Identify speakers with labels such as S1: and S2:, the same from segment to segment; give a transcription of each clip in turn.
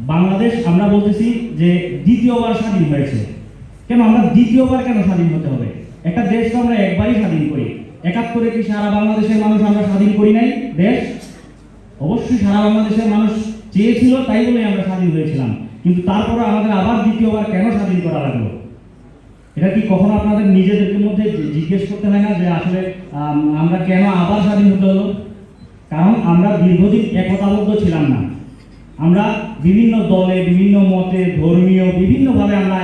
S1: বাংলাদেশ আমরা বলতেছি যে দ্বিতীয়বার স্বাধীন হয়েছে। কেন? আমরা দ্বিতীয়বার কেন স্বাধীন হতে হবে? একটা দেশ তো আমরা একবারই স্বাধীন করি। একাত্তরে কি সারা বাংলাদেশের মানুষ আমরা স্বাধীন করি নাই? দেশ? অবশ্যই সারা বাংলাদেশের মানুষ চেয়েছিল তাই বলে আমরা স্বাধীন হয়েছিলাম। কিন্তু তারপরে আমাদের আবার দ্বিতীয়বার কেন স্বাধীন করা লাগল? এটা কি কখনো আপনাদের নিজেদের মধ্যে জিজ্ঞেস করতে হয় না যে আসলে আম, আমরা কেন আবার স্বাধীন হতে হলো? কারণ আমরা দীর্ঘদিন একতাবদ্ধ ছিলাম না। আমরা বিভিন্ন দলে, বিভিন্ন মতে, ধর্মীয়, বিভিন্নভাবে আমরা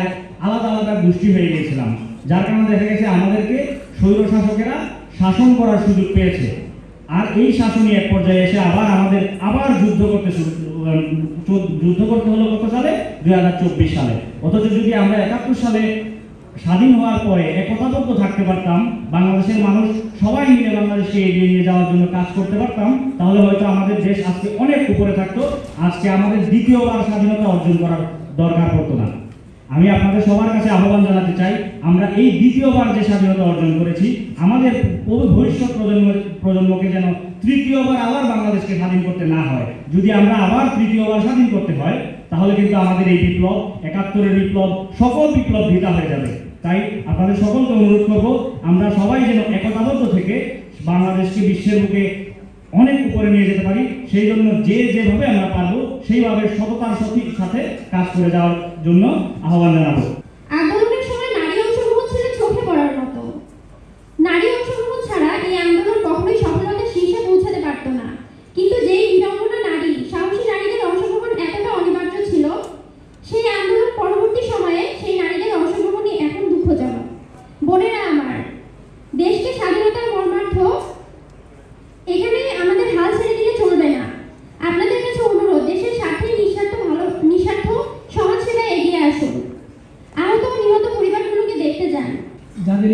S1: আলাদা আলাদা গোষ্ঠী হয়ে গিয়েছিলাম, যার কারণে দেখা গেছে আমাদেরকে স্বৈর শাসকেরা শাসন করার সুযোগ পেয়েছে। আর এই শাসনই এক পর্যায়ে এসে আবার আমাদের আবার যুদ্ধ করতে যুদ্ধ করতে হলো কত সালে? দুই হাজার চব্বিশ সালে। অথচ যদি আমরা একাত্তর সালে স্বাধীন হওয়ার পরে একতাবদ্ধ থাকতে পারতাম, বাংলাদেশের মানুষ সবাই মিলে বাংলাদেশকে এগিয়ে নিয়ে যাওয়ার জন্য কাজ করতে পারতাম, তাহলে হয়তো আমাদের দেশ আজকে অনেক উপরে থাকতো, আজকে আমাদের দ্বিতীয়বার স্বাধীনতা অর্জন করার দরকার পড়তো না। আমি আপনাদের সবার কাছে আহ্বান জানাতে চাই, আমরা এই দ্বিতীয়বার যে স্বাধীনতা অর্জন করেছি, আমাদের ভবিষ্যৎ প্রজন্ম, প্রজন্মকে যেন তৃতীয়বার আবার বাংলাদেশকে স্বাধীন করতে না হয়। যদি আমরা আবার তৃতীয়বার স্বাধীন করতে হয়, তাহলে কিন্তু আমাদের এই বিপ্লব, একাত্তরের বিপ্লব, সকল বিপ্লব ভিতা হয়ে যাবে। তাই আপনাদের সকলকে অনুরোধ করব, আমরা সবাই যেন একতাবদ্ধ থেকে বাংলাদেশকে বিশ্বের বুকে অনেক উপরে নিয়ে যেতে পারি। সেই জন্য যে যেভাবে আমরা পারব, সেইভাবে সততার সাথে কাজ করে যাওয়ার জন্য আহ্বান জানাব।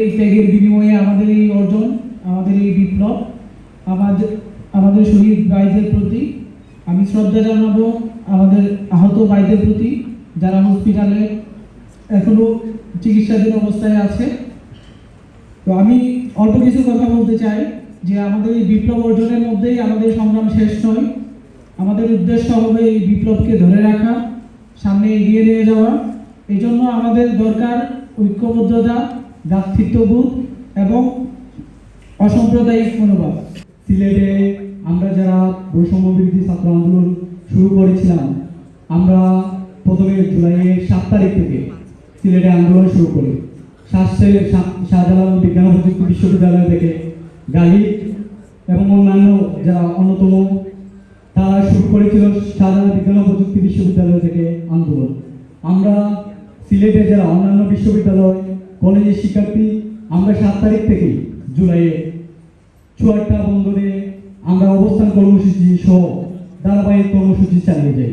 S2: এই
S3: ত্যাগের বিনিময়ে আমাদের এই অর্জন, আমাদের এই বিপ্লব, আমাদের আমাদের শহীদ ভাইদের প্রতি আমি শ্রদ্ধা জানাব, আমাদের আহত ভাইদের প্রতি যারা হসপিটালে এখনও চিকিৎসাধীন অবস্থায় আছে। তো আমি অল্প কিছু কথা বলতে চাই যে আমাদের এই বিপ্লব অর্জনের মধ্যেই আমাদের সংগ্রাম শেষ নয়। আমাদের উদ্দেশ্য হবে এই বিপ্লবকে ধরে রাখা, সামনে এগিয়ে নিয়ে যাওয়া। এই জন্য আমাদের দরকার ঐক্যবদ্ধতা ভ্রাতৃত্ববোধ এবং অসাম্প্রদায়িক মনোভাব।
S4: সিলেটে আমরা যারা বৈষম্য বিরোধী ছাত্র আন্দোলন শুরু করেছিলাম, আমরা প্রথমে জুলাইয়ের সাত তারিখ থেকে সিলেটে আন্দোলন শুরু করি। শাসের শাহজালাল বিজ্ঞান প্রযুক্তি বিশ্ববিদ্যালয় থেকে গালিব এবং অন্যান্য যারা অন্যতম, তারা শুরু করেছিল শাহজালাল বিজ্ঞান প্রযুক্তি বিশ্ববিদ্যালয় থেকে আন্দোলন। আমরা সিলেটে যারা অন্যান্য বিশ্ববিদ্যালয় কলেজের শিক্ষার্থী, আমরা সাত তারিখ থেকে জুলাইয়ে চুয়াট্টা বন্দরে আমরা অবস্থান কর্মসূচি সহ ধারাবাহিক কর্মসূচি চালিয়ে যাই।